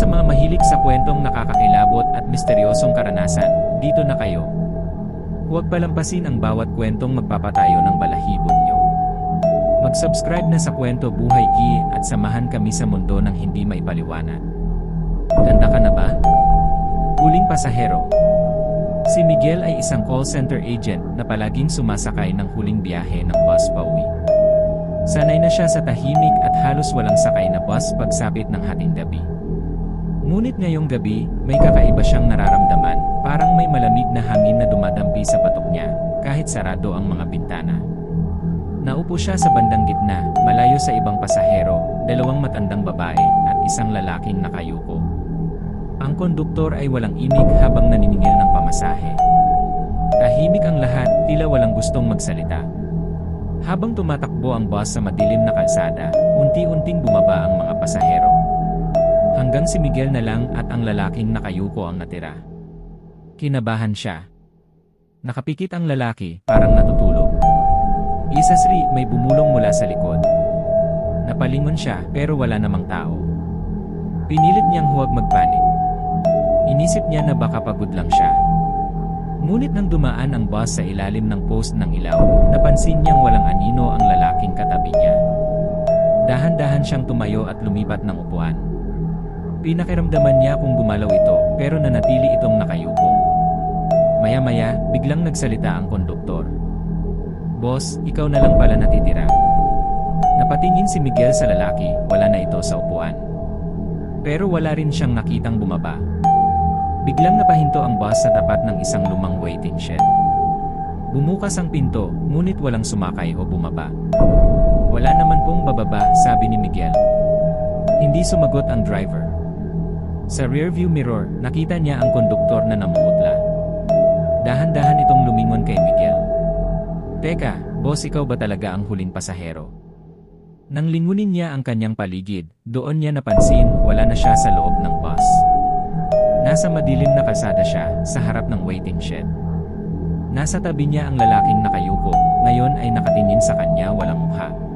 sa mga mahilig sa kwentong nakakakilabot at misteryosong karanasan, dito na kayo. Huwag palampasin ang bawat kwentong magpapatayo ng balahibong nyo. Mag-subscribe na sa Kwento Buhay Ki at samahan kami sa mundo ng hindi maipaliwanag. Ganda ka na ba? Huling pasahero. Si Miguel ay isang call center agent na palaging sumasakay ng huling biyahe ng bus pauwi. Sanay na siya sa tahimik at halos walang sakay na bus pagsapit ng hating gabi. Ngunit ngayong gabi, may kakaiba siyang nararamdaman, parang may malamig na hangin na dumadampi sa patok niya, kahit sarado ang mga bintana. Naupo siya sa bandang gitna, malayo sa ibang pasahero, dalawang matandang babae, at isang lalaking nakayuko. Ang konduktor ay walang imik habang naniningil ng pamasahe. Tahimik ang lahat, tila walang gustong magsalita. Habang tumatakbo ang bus sa madilim na kalsada, unti-unting bumaba ang mga pasahero. Hanggang si Miguel na lang at ang lalaking nakayuko ang natira. Kinabahan siya. Nakapikit ang lalaki, parang natutulog. Isasri, may bumulong mula sa likod. Napalingon siya, pero wala namang tao. Pinilit niyang huwag magpanik. Inisip niya na baka pagod lang siya. Ngunit nang dumaan ang bus sa ilalim ng post ng ilaw, napansin niyang walang anino ang lalaking katabi niya. Dahan-dahan siyang tumayo at lumipat ng upuan. Pinakiramdaman niya kung gumalaw ito, pero nanatili itong nakayuko. Maya-maya, biglang nagsalita ang konduktor. Boss, ikaw na lang pala natitira. Napatingin si Miguel sa lalaki, wala na ito sa upuan. Pero wala rin siyang nakitang bumaba. Biglang napahinto ang bus sa tapat ng isang lumang waiting shed. Bumukas ang pinto, ngunit walang sumakay o bumaba. Wala naman pong bababa, sabi ni Miguel. Hindi sumagot ang driver. Sa rearview mirror, nakita niya ang konduktor na namumutla. Dahan-dahan itong lumingon kay Miguel. Teka, boss ikaw ba talaga ang huling pasahero? Nang lingunin niya ang kanyang paligid, doon niya napansin wala na siya sa loob ng bus. Nasa madilim na kalsada siya, sa harap ng waiting shed. Nasa tabi niya ang lalaking nakayuko, ngayon ay nakatingin sa kanya walang mukha.